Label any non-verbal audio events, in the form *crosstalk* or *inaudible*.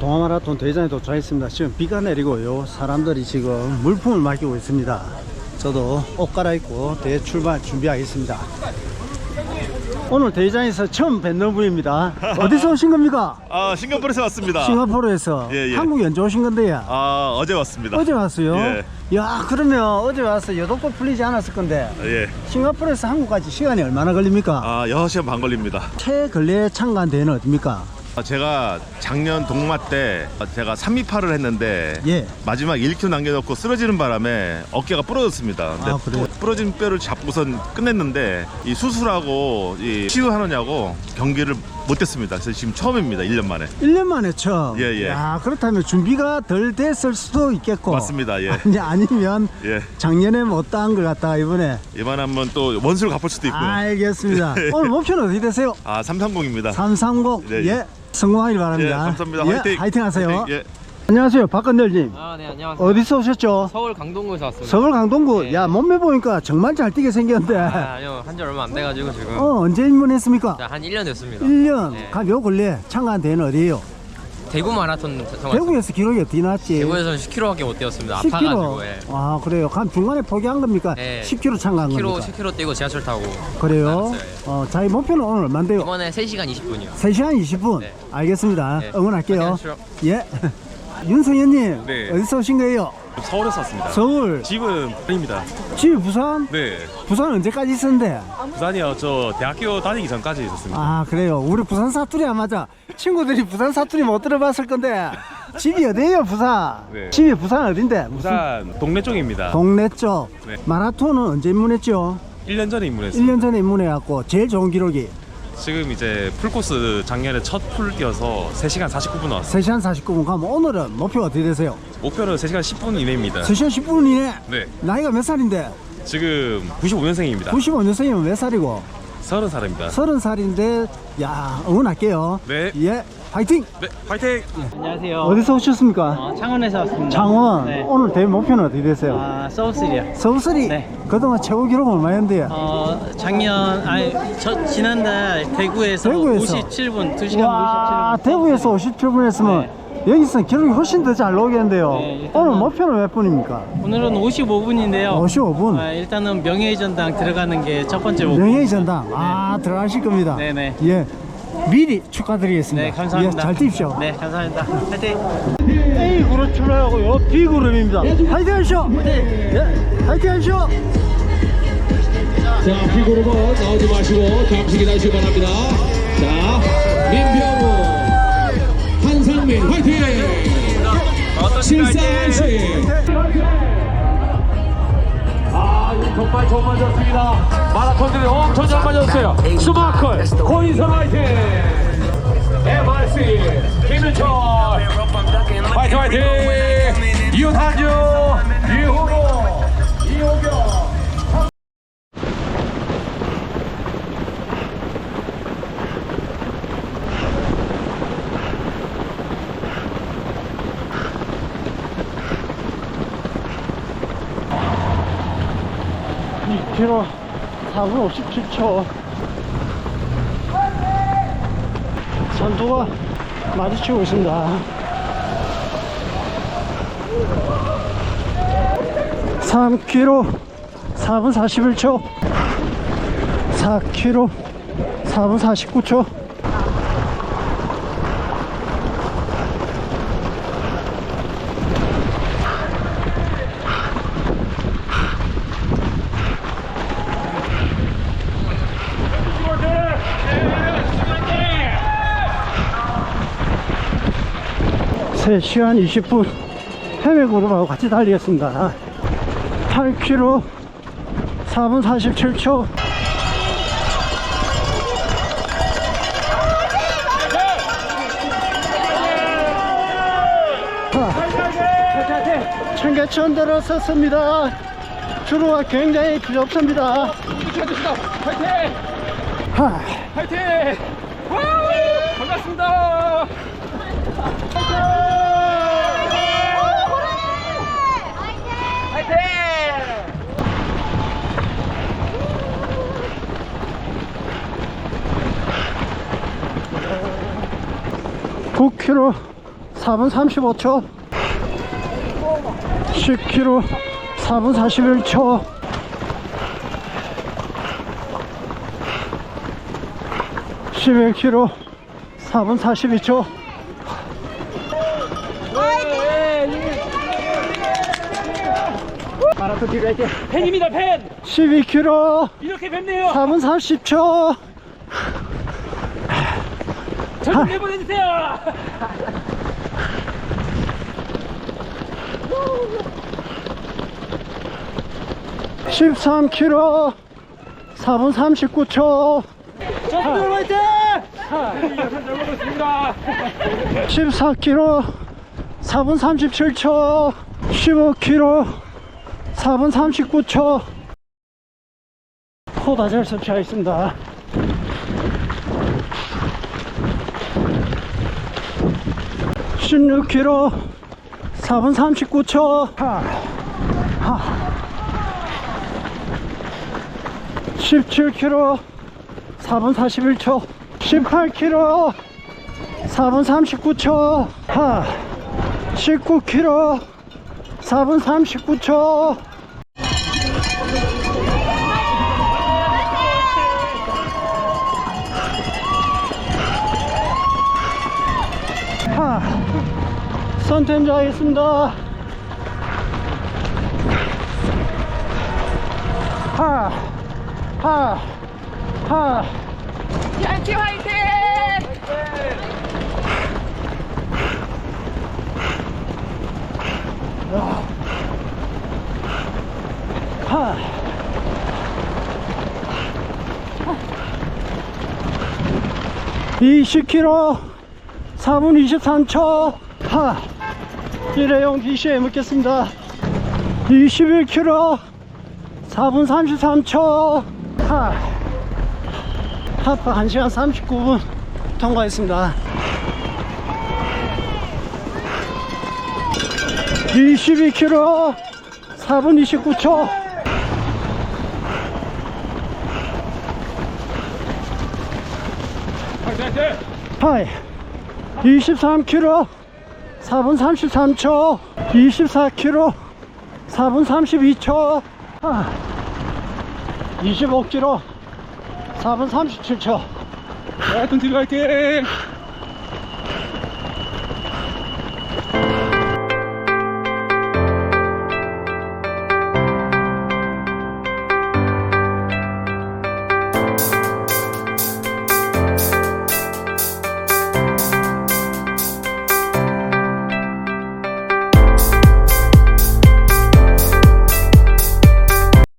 동아마라톤 대회장에 도착했습니다. 지금 비가 내리고요. 사람들이 지금 물품을 맡기고 있습니다. 저도 옷 갈아입고 대회 출발 준비하겠습니다. 오늘 대회장에서 처음 뵙는 분입니다. *laughs* 어디서 오신 겁니까? 아 싱가포르에서 왔습니다. 싱가포르에서 예, 예. 한국 연주 오신 건데요. 아 어제 왔습니다. 어제 왔어요. 예. 야 그러면 어제 와서 여덟곳 풀리지 않았을 건데 예. 싱가포르에서 한국까지 시간이 얼마나 걸립니까? 아 6시간 반 걸립니다. 최근래 참가한 대회는 어딥니까? 아, 제가 작년 동마 때 제가 328을 했는데 예. 마지막 1km 남겨놓고 쓰러지는 바람에 어깨가 부러졌습니다. 근데 아, 그래요? 부러진 뼈를 잡고선 끝냈는데 이 수술하고 이 치유하느냐고 경기를 못했습니다. 그래서 지금 처음입니다. 1년 만에. 1년 만에 처음. 예, 예. 야, 그렇다면 준비가 덜 됐을 수도 있겠고. 맞습니다. 예. 아니, 아니면 예. 작년에 못다한 것 같다, 이번에. 한번 또 원수를 갚을 수도 있고요. 알겠습니다. *laughs* 오늘 목표는 어떻게 되세요? 아 330입니다. 330. 네, 예. 성공하길 예, 바랍니다. 감사합니다. 예, 화이팅. 하세요. 화이팅. 예. 안녕하세요. 박건들님. 아, 네, 안녕하세요. 어디서 오셨죠? 서울 강동구에서 왔습니다. 서울 강동구. 네. 야, 몸매 보니까 정말 잘 뛰게 생겼는데. 아, 아니요, 한 지 얼마 안 돼가지고 지금. 어, 언제 입문했습니까? 자, 한 1년 됐습니다. 1년. 네. 간요 근래 참가한 대회는 어디에요? 대구 마라톤 대구에서 기록이 어떻게 났지? 대구에서는 10km밖에 못 뛰었습니다. 10km. 아파가지고. 예. 아, 그래요. 간 중간에 포기한 겁니까? 네. 10km 참가한 10km, 겁니까? 10km 뛰고 지하철 타고. 그래요? 나왔어요, 예. 어, 자기 목표는 오늘 얼마인데요? 이번에 3시간 20분이요. 3시간 20분. 네. 알겠습니다. 네. 응원할게요. 안녕하세요. 예. 윤성현님, 네. 어디서 오신 거예요? 서울에서 왔습니다. 서울. 집은 부산입니다. 집이 부산? 네. 부산 언제까지 있었는데? 부산이요. 저 대학교 다니기 전까지 있었습니다. 아, 그래요. 우리 부산 사투리 안 맞아. 친구들이 부산 사투리 못 들어봤을 건데. 집이 어디예요, 부산? 네. 집이 부산 어딘데? 무슨 부산 동네 쪽입니다. 동네 쪽. 네. 마라톤은 언제 입문했죠? 1년 전에 입문했어요. 1년 전에 입문해갖고 제일 좋은 기록이 지금 이제 풀코스 작년에 첫 풀 뛰어서 3시간 49분 나왔어요. 3시간 49분 가면 오늘은 목표가 어떻게 되세요? 목표는 3시간 10분 이내입니다. 3시간 10분 이내? 네. 나이가 몇 살인데? 지금 95년생입니다. 95년생이면 몇 살이고? 30살입니다. 30살인데 야 응원할게요 네. 예 파이팅 네, 파이팅! 안녕하세요. 어디서 오셨습니까? 어, 창원에서 왔습니다. 장원 네. 오늘 대회 목표는 어떻게 되세요? 아, 서울시리요. 서울쓰리 네. 그동안 최고 기록 얼마였는데요? 어, 작년, 아니, 저, 지난달 대구에서, 대구에서? 57분, 2시간 와 57분. 대구에서 57분 했으면 여기서 기록이 훨씬 더 잘 나오겠는데요 네, 일단은- 오늘 목표는 몇 분입니까? 오늘은 55분인데요. 55분 아, 일단은 명예의 전당 들어가는 게 첫 번째 목표. 명예의 전당 아 들어가실 겁니다 네네. 예 미리 축하드리겠습니다 네, 감사합니다. 예, 잘 뛰십시오 네, 감사합니다. 화이팅! A 그룹 출발하고요 B 그룹입니다 화이팅 하시오 예 화이팅 하시오 자, 피고로만 나오지 마시고 잠시 기다리시기 바랍니다. 자, 민병우, 한상민, 화이팅! 실사시. 아, 이 정말 좀 맞았습니다. 마라톤들이 엄청 잘 맞았어요. 스마클, 고인선 화이팅! MRC, 김윤철, 화이팅 화이팅! 2km 4분 57초 선두가 마주치고 있습니다. 3km 4분 41초 4km 4분 49초 세시간 20분 해외 그룹하고 같이 달리겠습니다. 8km 4분 47초. 청계천 들어섰습니다. 주로가 굉장히 두렵습니다. 하. (9km 4분 35초 10km 4분 41초. 11km 4분 42초. 팬입니다 팬! 12km 이렇게 뵙네요. 4분 30초 저좀 내보내주세요. 13km 4분 39초. 저분들 화이팅! 잘먹었습니다. 14km 4분 37초. 15km 4분 39초. 포다젤 섭취하겠습니다 (16 k m 4분 39초 하. 하. 17 k m 4분 41초 18 k m 4분 39초 하 19km 4분 39초 하 선텐저 하겠습니다 하 하 하 양키 화이팅! 하. 이십 k m 4분 23초 하 일회용 DC에 묻겠습니다. 21 k m 4분 33초. 하. 하프 1시간 39분 통과했습니다. 22 k m 4분 29초. 하이 23km 4분 33초 24km 4분 32초 아, 25km 4분 37초. 하여튼 뒤로 갈게